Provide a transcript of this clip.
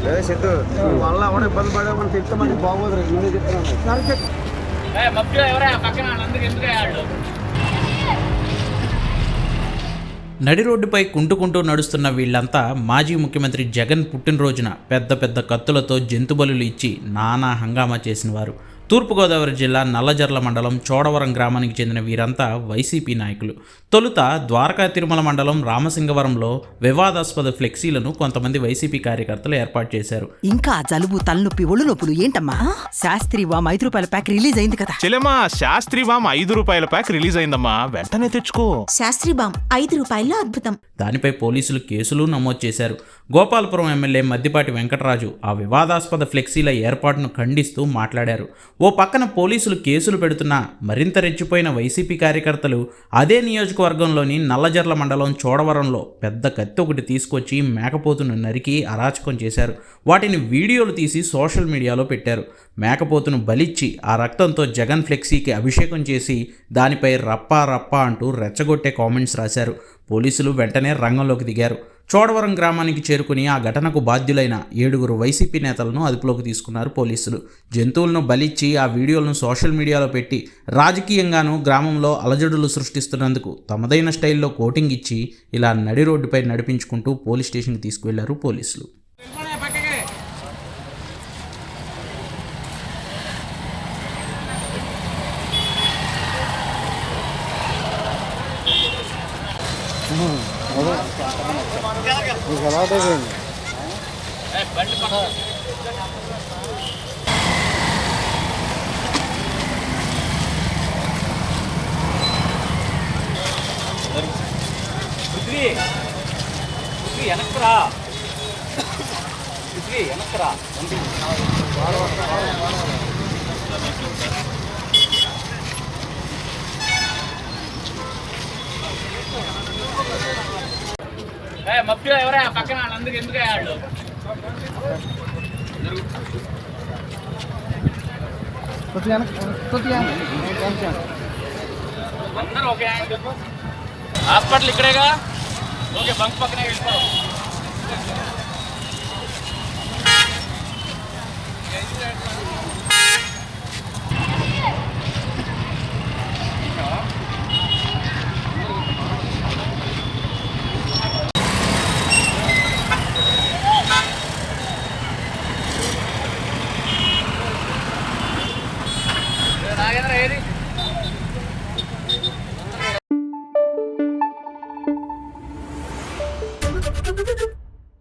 అదే సిద్ధు వల్ల ఎవడ ఇబ్బంది పడే మనం చెప్తే మనకి బాగోదు రేపు ముందే చెప్తున్నాను నడి రోడ్డుపై కుంటుకుంటూ నడుస్తున్న వీళ్ళంతా మాజీ ముఖ్యమంత్రి జగన్ పుట్టినరోజున పెద్ద పెద్ద కత్తులతో జంతుబలులు ఇచ్చి నానా హంగామా చేసినవారు. తూర్పుగోదావరి జిల్లా నల్లజర్ల మండలం చోడవరం గ్రామానికి చెందిన వీరంతా వైసీపీ నాయకులు. తొలుత ద్వారకా తిరుమల మండలం రామసింగవరంలో వివాదాస్పద ఫ్లెక్సీలను కొంతమంది వైసీపీ కార్యకర్తలు ఏర్పాటు చేశారు. ఇంకా జలుబు తలనొప్పి ఒళ్ళు నొప్పులు ఏంటమ్మా? శాస్త్రి వామ్ ఐదు రూపాయల ప్యాక్ రిలీజ్ అయింది కదా. చెల్లెమ్మా శాస్త్రి వామ్ ఐదు రూపాయల ప్యాక్ రిలీజ్ అయిందమ్మా. వెంటనే తెచ్చుకో. శాస్త్రి బామ్ ఐదు రూపాయల్లో అద్భుతం. దానిపై పోలీసులు కేసులు నమోదు చేశారు. గోపాలపురం ఎమ్మెల్యే మద్దిపాటి వెంకటరాజు ఆ వివాదాస్పద ఫ్లెక్సీల ఏర్పాటును ఖండిస్తూ మాట్లాడారు. ఓ పక్కన పోలీసులు కేసులు పెడుతున్నా మరింత రెచ్చిపోయిన వైసీపీ కార్యకర్తలు అదే నియోజకవర్గంలోని నల్లజర్ల మండలం చోడవరంలో పెద్ద కత్తి ఒకటి తీసుకొచ్చి మేకపోతును నరికి అరాచకం చేశారు. వాటిని వీడియోలు తీసి సోషల్ మీడియాలో పెట్టారు. మేకపోతును బలిచ్చి ఆ రక్తంతో జగన్ ఫ్లెక్సీకి అభిషేకం చేసి దానిపై రప్పా రప్పా అంటూ రెచ్చగొట్టే కామెంట్స్ రాశారు. పోలీసులు వెంటనే రంగంలోకి దిగారు. చోడవరం గ్రామానికి చేరుకుని ఆ ఘటనకు బాధ్యులైన ఏడుగురు వైసీపీ నేతలను అదుపులోకి తీసుకున్నారు పోలీసులు. జంతువులను బలిచ్చి ఆ వీడియోలను సోషల్ మీడియాలో పెట్టి రాజకీయంగానూ గ్రామంలో అలజడులు సృష్టిస్తున్నందుకు తమదైన స్టైల్లో కోటింగ్ ఇచ్చి ఇలా నడి రోడ్డుపై నడిపించుకుంటూ పోలీస్ స్టేషన్కి తీసుకువెళ్ళారు పోలీసులు. Hmm. నీకు అలవాటు అయిపోయింది పృథ్వీ పృథ్వీ వెనక్రా పృథ్వీ వెనక్రా మబ్బు ఎవరా? పక్కన వాళ్ళందరూ ఎందుకు వాళ్ళు అందరూ ఓకే హాస్పిటల్ ఇక్కడేగా? ఓకే బంక్ పక్కనే వెళ్ళిపోవాలి Ha ha ha!